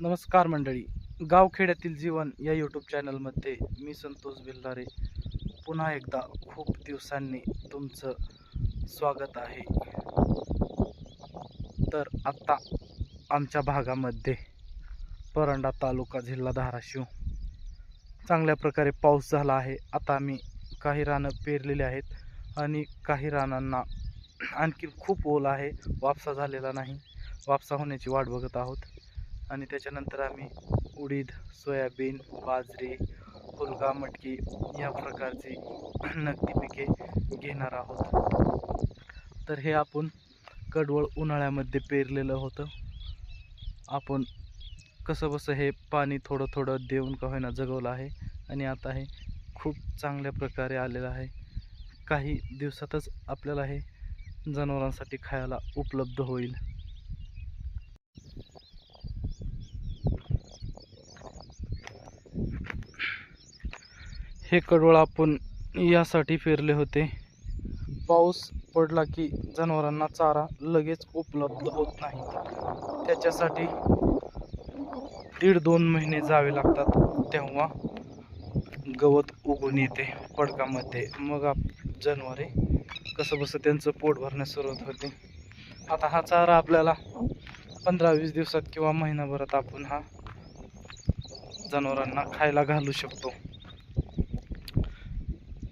नमस्कार मंडळी. गावखेड्यातील जीवन या यूट्यूब चॅनलमध्ये मी संतोष बिल्लारे. पुन्हा एकदा खूप दिवसांनी तुमचं स्वागत आहे. तर आत्ता आमच्या भागामध्ये परंडा तालुका जिल्हा धाराशिव. चांगल्या प्रकारे पाऊस झाला आहे. आता आम्ही काही रानं पेरलेली आहेत आणि काही रानांना आणखी खूप ओल आहे. वापसा झालेला नाही. वापसा होण्याची वाट बघत आहोत. आणि त्याच्यानंतर आम्ही उडीद सोयाबीन बाजरी फुलगा मटकी या प्रकारची नगदी पिके घेणार आहोत. तर हे आपण कडवळ उन्हाळ्यामध्ये पेरलेलं होतं. आपण कसं बसं हे पाणी थोडं थोडं देऊन का होईना जगवलं आहे आणि आता हे खूप चांगल्या प्रकारे आलेलं आहे. काही दिवसातच आपल्याला हे जनावरांसाठी खायला उपलब्ध होईल. हे कडवळ आपण यासाठी फिरले होते. पाऊस पडला की जनावरांना चारा लगेच उपलब्ध होत नाही. त्याच्यासाठी दीड दोन महिने जावे लागतात. तेव्हा गवत उगून येते पडकामध्ये. मग आप जनावरे कसं बसं त्यांचं पोट भरण्यास सुरुवात होते. आता हा चारा आपल्याला पंधरा वीस दिवसात किंवा महिनाभरात आपण हा जनावरांना खायला घालू शकतो.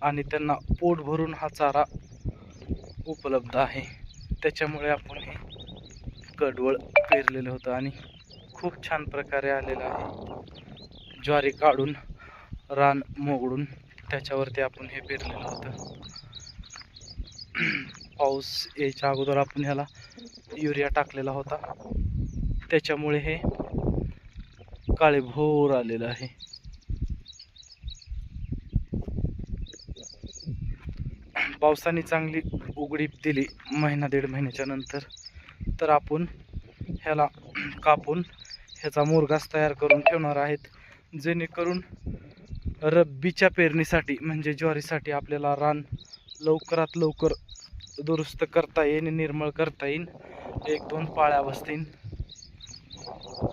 आणि त्यांना पोट भरून हा चारा उपलब्ध आहे. त्याच्यामुळे आपण हे कडवळ पेरलेलं होतं आणि खूप छान प्रकारे आलेलं आहे. ज्वारी काढून रान मोगडून त्याच्यावरती आपण हे पेरलेलं होतं. पाऊस यायच्या अगोदर आपण ह्याला युरिया टाकलेला होता. त्याच्यामुळे हे काळेभोर आलेलं आहे. पावसाने चांगली उघडीप दिली महिना दीड महिन्याच्या नंतर तर आपण ह्याला कापून ह्याचा मुरघास तयार करून ठेवणार आहेत. जेणेकरून रब्बीच्या पेरणीसाठी म्हणजे ज्वारीसाठी आपल्याला रान लवकरात लवकर दुरुस्त करता येईल निर्मळ करता येईल एक दोन पाळ्या बसतील.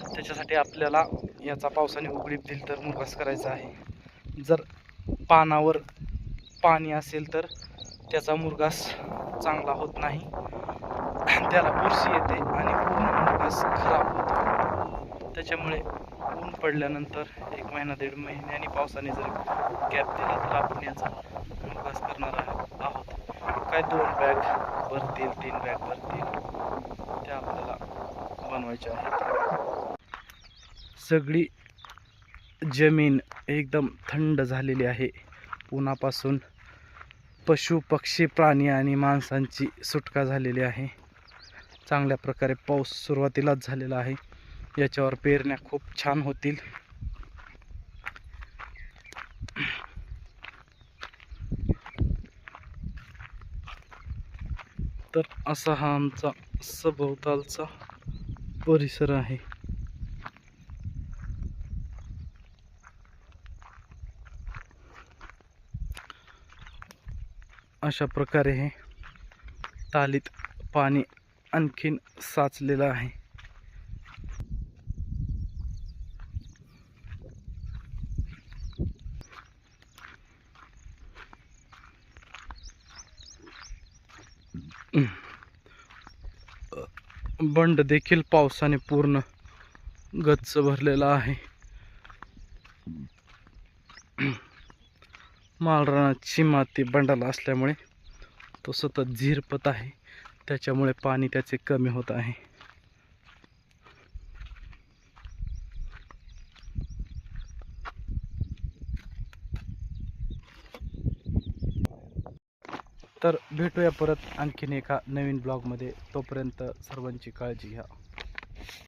त्याच्यासाठी आपल्याला याचा पावसाने उघडीप दिली तर मुरघास करायचा आहे. जर पानावर पाणी असेल तर त्याचा मुरगास चांगला होत नाही. त्याला बुरशी येते आणि पूर्ण मुरगास खराब होतो. त्याच्यामुळे ऊन पडल्यानंतर एक महिना दीड महिन्याने पावसाने जर गॅप दिला तर आपण याचा मुरगास करणार आहोत. काय दोन बॅग भरतील तीन बॅग भरतील त्या आपल्याला बनवायच्या आहेत. सगळी जमीन एकदम थंड झालेली आहे. उन्हापासून पशु पक्षी प्राणी आणि माणसांची सुटका झालेली आहे. चांगल्या प्रकारे पाऊस सुरुवातीलाच झालेला आहे. याच्यावर पेरण्या खूप छान होतील. तर असा हा आमचा सभोवतालचा परिसर आहे. अशा प्रकारे हे तालीत पाणी आणखीन साचलेलं आहे. बंड देखील पावसाने पूर्ण गच्च भरलेला आहे. मालरानाची माती बंडाला असल्यामुळे तो सतत झिरपत आहे. त्याच्यामुळे पाणी त्याचे कमी होत आहे. तर भेटूया परत आणखीन एका नवीन ब्लॉगमध्ये. तोपर्यंत सर्वांची काळजी घ्या.